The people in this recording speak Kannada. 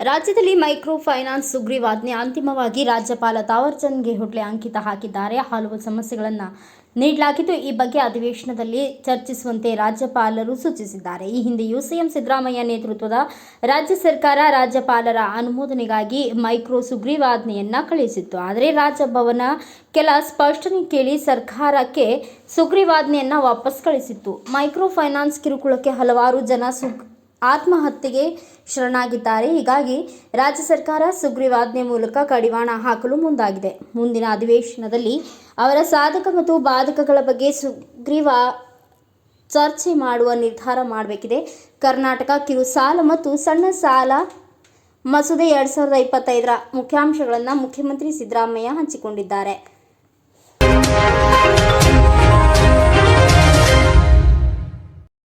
ರಾಜ್ಯದಲ್ಲಿ ಮೈಕ್ರೋ ಫೈನಾನ್ಸ್ ಸುಗ್ರೀವಾಜ್ಞೆ ಅಂತಿಮವಾಗಿ ರಾಜ್ಯಪಾಲ ತಾವರ್ಚಂದ್ ಗೆಹ್ಲೋಟ್ಲೆ ಅಂಕಿತ ಹಾಕಿದ್ದಾರೆ. ಹಲವು ಸಮಸ್ಯೆಗಳನ್ನು ನೀಡಲಾಗಿದ್ದು, ಈ ಬಗ್ಗೆ ಅಧಿವೇಶನದಲ್ಲಿ ಚರ್ಚಿಸುವಂತೆ ರಾಜ್ಯಪಾಲರು ಸೂಚಿಸಿದ್ದಾರೆ. ಈ ಹಿಂದೆಯೂ ಸಿಎಂ ಸಿದ್ದರಾಮಯ್ಯ ನೇತೃತ್ವದ ರಾಜ್ಯ ಸರ್ಕಾರ ರಾಜ್ಯಪಾಲರ ಅನುಮೋದನೆಗಾಗಿ ಮೈಕ್ರೋ ಸುಗ್ರೀವಾಜ್ಞೆಯನ್ನು ಕಳುಹಿಸಿತ್ತು. ಆದರೆ ರಾಜಭವನ ಕೆಲ ಸ್ಪಷ್ಟನೆ ಕೇಳಿ ಸರ್ಕಾರಕ್ಕೆ ಸುಗ್ರೀವಾಜ್ಞೆಯನ್ನು ವಾಪಸ್ ಕಳಿಸಿತ್ತು ಮೈಕ್ರೋ ಫೈನಾನ್ಸ್ ಕಿರುಕುಳಕ್ಕೆ ಹಲವಾರು ಜನ ಸುಗ್ ಆತ್ಮಹತ್ಯೆಗೆ ಶರಣಾಗಿದ್ದಾರೆ. ಹೀಗಾಗಿ ರಾಜ್ಯ ಸರ್ಕಾರ ಸುಗ್ರೀವಾಜ್ಞೆ ಮೂಲಕ ಕಡಿವಾಣ ಹಾಕಲು ಮುಂದಾಗಿದೆ. ಮುಂದಿನ ಅಧಿವೇಶನದಲ್ಲಿ ಅವರ ಸಾಧಕ ಮತ್ತು ಬಾಧಕಗಳ ಬಗ್ಗೆ ಸುಗ್ರೀವ ಚರ್ಚೆ ಮಾಡುವ ನಿರ್ಧಾರ ಮಾಡಬೇಕಿದೆ. ಕರ್ನಾಟಕ ಕಿರು ಸಾಲ ಮತ್ತು ಸಣ್ಣ ಸಾಲ ಮಸೂದೆ ಎರಡು ಸಾವಿರದ ಇಪ್ಪತ್ತೈದರ ಮುಖ್ಯಾಂಶಗಳನ್ನು ಮುಖ್ಯಮಂತ್ರಿ ಸಿದ್ದರಾಮಯ್ಯ ಹಂಚಿಕೊಂಡಿದ್ದಾರೆ.